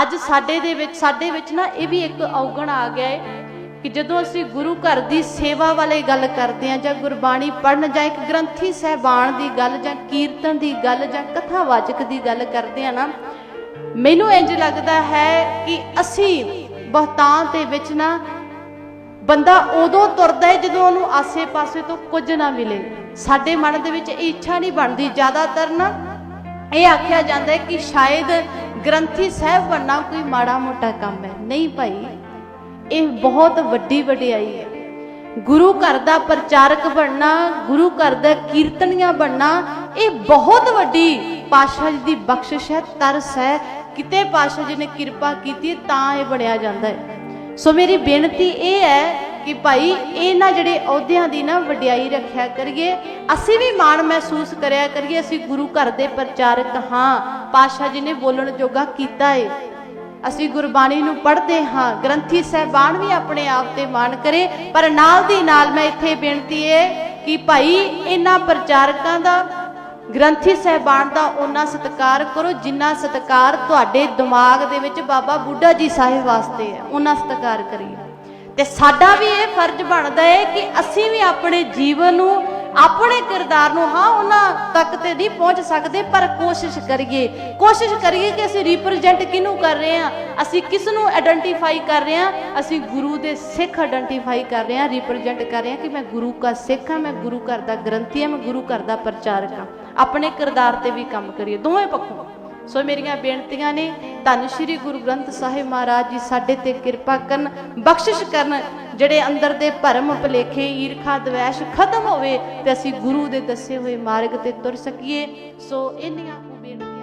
ਅੱਜ ਸਾਡੇ ਦੇ ਵਿੱਚ, ਸਾਡੇ ਵਿੱਚ ਨਾ ਇਹ ਵੀ ਇੱਕ ਔਗਣ ਆ ਗਿਆ ਹੈ ਕਿ ਜਦੋਂ ਅਸੀਂ ਗੁਰੂ ਘਰ ਦੀ ਸੇਵਾ ਵਾਲੇ ਗੱਲ ਕਰਦੇ ਹਾਂ ਜਾਂ ਗੁਰਬਾਣੀ ਪੜਨ ਜਾਂ ਇੱਕ ਗ੍ਰੰਥੀ ਸਹਿਬਾਨ ਦੀ ਗੱਲ ਜਾਂ ਕੀਰਤਨ ਦੀ ਗੱਲ ਜਾਂ ਕਥਾਵਾਚਕ ਦੀ ਗੱਲ ਕਰਦੇ ਹਾਂ ਨਾ, ਮੈਨੂੰ ਇੰਜ ਲੱਗਦਾ ਹੈ ਕਿ ਅਸੀਂ ਬਹੁਤਾਂ ਦੇ ਵਿੱਚ ਨਾ ਬੰਦਾ ਉਦੋਂ ਤੁਰਦਾ ਹੈ ਜਦੋਂ ਉਹਨੂੰ ਆਸੇ-ਪਾਸੇ ਤੋਂ ਕੁਝ ਨਾ ਮਿਲੇ। ਸਾਡੇ ਮਨ ਦੇ ਵਿੱਚ ਇਹ ਇੱਛਾ ਨਹੀਂ ਬਣਦੀ। ਜ਼ਿਆਦਾਤਰ ਨਾ ਇਹ ਆਖਿਆ ਜਾਂਦਾ ਹੈ ਕਿ ਸ਼ਾਇਦ ਗ੍ਰੰਥੀ ਸਾਹਿਬ ਬਣਨਾ ਕੋਈ ਮਾੜਾ ਮੋਟਾ ਕੰਮ ਹੈ। ਨਹੀਂ ਭਾਈ, ਇਹ ਬਹੁਤ ਵੱਡੀ ਵਡਿਆਈ ਹੈ। ਗੁਰੂ ਘਰ ਦਾ ਪ੍ਰਚਾਰਕ ਬਣਨਾ, ਗੁਰੂ ਘਰ ਦਾ ਕੀਰਤਨੀਆ ਬਣਨਾ, ਇਹ ਬਹੁਤ ਵੱਡੀ ਪਾਤਸ਼ਾਹ ਜੀ ਦੀ ਬਖਸ਼ਿਸ਼ ਹੈ, ਤਰਸ ਹੈ। ਕਿਤੇ ਪਾਤਸ਼ਾਹ ਜੀ ਨੇ ਕਿਰਪਾ ਕੀਤੀ ਤਾਂ ਇਹ ਬਣਿਆ ਜਾਂਦਾ ਹੈ। ਸੋ ਮੇਰੀ ਬੇਨਤੀ ਇਹ ਹੈ ਕਿ ਭਾਈ, ਇਹਨਾਂ ਜਿਹੜੇ ਅਹੁਦਿਆਂ ਦੀ ਨਾ ਵਡਿਆਈ ਰੱਖਿਆ ਕਰੀਏ, ਅਸੀਂ ਵੀ ਮਾਣ ਮਹਿਸੂਸ ਕਰਿਆ ਕਰੀਏ, ਅਸੀਂ ਗੁਰੂ ਘਰ ਦੇ ਪ੍ਰਚਾਰਕ ਹਾਂ, ਪਾਤਸ਼ਾਹ ਜੀ ਨੇ ਬੋਲਣ ਜੋਗਾ ਕੀਤਾ ਏ। ਅਸੀਂ ਗੁਰਬਾਣੀ ਨੂੰ ਪੜ੍ਹਦੇ ਹਾਂ, ਗ੍ਰੰਥੀ ਸਹਿਬਾਨ ਵੀ ਆਪਣੇ ਆਪ ਤੇ ਮਾਣ ਕਰੇ, ਪਰ ਨਾਲ ਦੀ ਨਾਲ ਮੈਂ ਇੱਥੇ ਬੇਨਤੀ ਹੈ ਕਿ ਭਾਈ, ਇਹਨਾਂ ਪ੍ਰਚਾਰਕਾਂ ਦਾ, ਗ੍ਰੰਥੀ ਸਹਿਬਾਨ ਦਾ ਉਹਨਾਂ ਸਤਿਕਾਰ ਕਰੋ, ਜਿੰਨਾ ਸਤਿਕਾਰ ਤੁਹਾਡੇ ਦਿਮਾਗ ਦੇ ਵਿੱਚ ਬਾਬਾ ਬੁੱਢਾ ਜੀ ਸਾਹਿਬ ਵਾਸਤੇ ਹੈ ਉਹਨਾਂ ਸਤਿਕਾਰ ਕਰੀਏ। ਤੇ ਸਾਡਾ ਵੀ ਇਹ ਫਰਜ਼ ਬਣਦਾ ਹੈ ਕਿ ਅਸੀਂ ਵੀ ਆਪਣੇ ਜੀਵਨ ਨੂੰ, ਆਪਣੇ ਕਿਰਦਾਰ ਨੂੰ ਹਾਂ, ਉਹਨਾਂ ਤੱਕ ਤੇ ਨਹੀਂ ਪਹੁੰਚ ਸਕਦੇ, ਪਰ ਕੋਸ਼ਿਸ਼ ਕਰੀਏ। ਕੋਸ਼ਿਸ਼ ਕਰੀਏ ਕਿ ਅਸੀਂ ਰਿਪਰੈਜ਼ੈਂਟ ਕਿਹਨੂੰ ਕਰ ਰਹੇ ਹਾਂ? ਅਸੀਂ ਕਿਸ ਨੂੰ ਆਇਡੈਂਟੀਫਾਈ ਕਰ ਰਹੇ ਹਾਂ? ਅਸੀਂ ਗੁਰੂ ਦੇ ਸਿੱਖ ਆਇਡੈਂਟੀਫਾਈ ਕਰ ਰਹੇ ਹਾਂ ਰਿਪਰੈਜ਼ੈਂਟ ਕਰ ਰਹੇ ਹਾਂ ਕਿ ਮੈਂ ਗੁਰੂ ਦਾ ਸਿੱਖ ਹਾਂ, ਮੈਂ ਗੁਰੂ ਘਰ ਦਾ ਗ੍ਰੰਥੀ ਹਾਂ, ਮੈਂ ਗੁਰੂ ਘਰ ਦਾ ਪ੍ਰਚਾਰਕ ਹਾਂ। ਆਪਣੇ ਕਿਰਦਾਰ ਤੇ ਵੀ ਕੰਮ ਕਰੀਏ, ਦੋਵੇਂ ਪੱਖੋਂ। ਸੋ ਮੇਰੀਆਂ ਬੇਨਤੀਆਂ ਨੇ, ਧੰਨ ਸ਼੍ਰੀ ਗੁਰੂ ਗ੍ਰੰਥ ਸਾਹਿਬ ਮਹਾਰਾਜ ਜੀ ਸਾਡੇ ਤੇ ਕਿਰਪਾ ਕਰਨ, ਬਖਸ਼ਿਸ਼ ਕਰਨ, ਜਿਹੜੇ ਅੰਦਰ ਦੇ ਭਰਮ ਭਲੇਖੇ, ਈਰਖਾ, ਦਵੈਸ਼ ਖਤਮ ਹੋਵੇ ਤੇ ਅਸੀਂ ਗੁਰੂ ਦੇ ਦੱਸੇ ਹੋਏ ਮਾਰਗ ਤੇ ਤੁਰ ਸਕੀਏ। ਸੋ ਇੰਨੀਆਂ ਬੇਨਤੀਆਂ